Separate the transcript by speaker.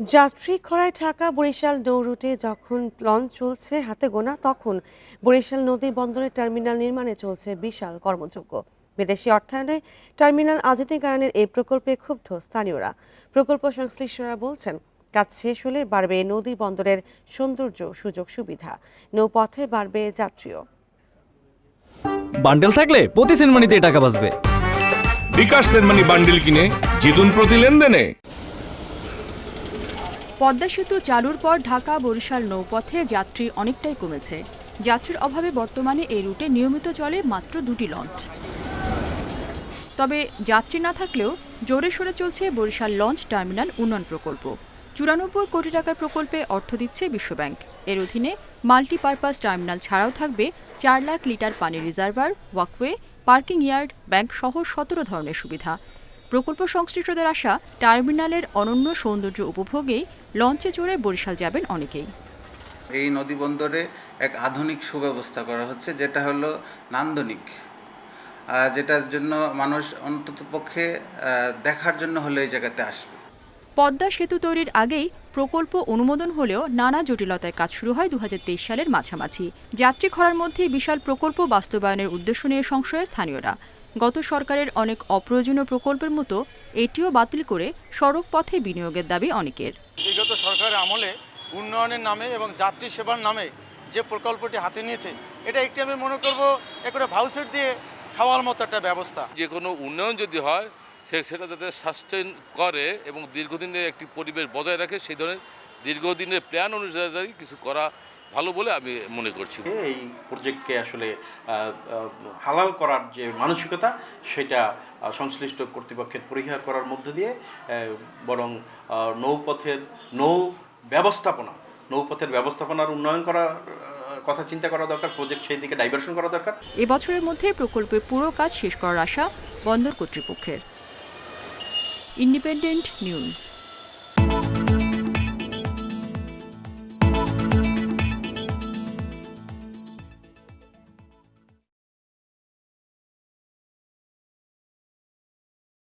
Speaker 1: যাত্রী খরায় ঢাকা বরিশাল নৌ রুটে যখন লঞ্চ চলছে হাতে গোনা তখন বরিশাল নদী বন্দরের টার্মিনাল নির্মাণে চলছে বিশাল কর্মযজ্ঞ। বিদেশি অর্থায়নে টার্মিনাল আধুনিকায়নের এই প্রকল্পে ক্ষুব্ধ স্থানীয়রা। প্রকল্প সংশ্লিষ্টরা বলছেন কাজ শেষ হলে বাড়বে নদী বন্দরের সৌন্দর্য সুযোগ সুবিধা। নৌপথে বাড়বে যাত্রীও।
Speaker 2: বান্ডেল থাকলে প্রতি সেনমানিতে টাকা বাঁচবে।
Speaker 3: বিকাশ সেনমানি বান্ডিল কিনে জিতুন প্রতি লেনদেনে।
Speaker 4: পদ্মা সেতু চালুর পর ঢাকা বরিশাল নৌপথে যাত্রী অনেকটাই কমেছে। যাত্রীর অভাবে বর্তমানে এই রুটে নিয়মিত চলে মাত্র দুটি লঞ্চ। তবে যাত্রী না থাকলেও জোরে সোরে চলছে বরিশাল লঞ্চ টার্মিনাল উন্নয়ন প্রকল্প। চুরানব্বই কোটি টাকার প্রকল্পে অর্থ দিচ্ছে বিশ্বব্যাংক। এর অধীনে মাল্টিপারপাস টার্মিনাল ছাড়াও থাকবে চার লাখ লিটার পানির reservoir, walkway, parking yard, bank সহ সতেরো ধরনের সুবিধা। প্রকল্প সংশ্লিষ্টদের আশা টার্মিনালের অনন্য সৌন্দর্য উপভোগেই লঞ্চে চড়ে বরিশাল যাবেন অনেকেই।
Speaker 5: এই নদী বন্দরে এক আধুনিক সুব্যবস্থা করা হচ্ছে যেটা হলো নান্দনিক। যেটার জন্য মানুষ অন্তত পক্ষে দেখার জন্য হলে এই জায়গাতে আসবে।
Speaker 4: পদ্মা সেতু তৈরির আগেই প্রকল্প অনুমোদন হলেও নানা জটিলতায় কাজ শুরু হয় দু হাজার তেইশ সালের মাঝামাঝি। যাত্রী খরার মধ্যে বিশাল প্রকল্প বাস্তবায়নের উদ্দেশ্য নিয়ে সংশয়ে স্থানীয়রা। গত সরকারের অনেক অপ্রয়োজনীয় প্রকল্পের মতো এটিও বাতিল করে সড়ক পথে বিনিয়োগের দাবি অনেকের।
Speaker 6: বিগত সরকারের আমলে উন্নয়নের নামে এবং যাত্রী সেবার নামে যে প্রকল্পটি হাতে নিয়েছে এটা একটি আমি মনে করব একটা ভাউচার দিয়ে খাওয়ার মতো একটা ব্যবস্থা।
Speaker 7: যে কোনো উন্নয়ন যদি হয় সে সেটা যাতে সাস্টেন করে এবং দীর্ঘদিনের একটি পরিবেশ বজায় রাখে সেই ধরনের দীর্ঘদিনের প্ল্যান অনুযায়ী কিছু করা ভালো বলে আমি মনে করছি।
Speaker 8: এই প্রজেক্টকে আসলে হালাল করার যে মানসিকতা সেটা সংশ্লিষ্ট কর্তৃপক্ষের পরিহার করার মধ্য দিয়ে বরং নৌপথের নৌ ব্যবস্থাপনা নৌপথের ব্যবস্থাপনার উন্নয়ন করার কথা চিন্তা করা দরকার প্রজেক্ট সেই দিকে ডাইভার্সন করা দরকার।
Speaker 4: এবছরের মধ্যে প্রকল্পের পুরো কাজ শেষ করার আশা বন্দর কর্তৃপক্ষের। Independent news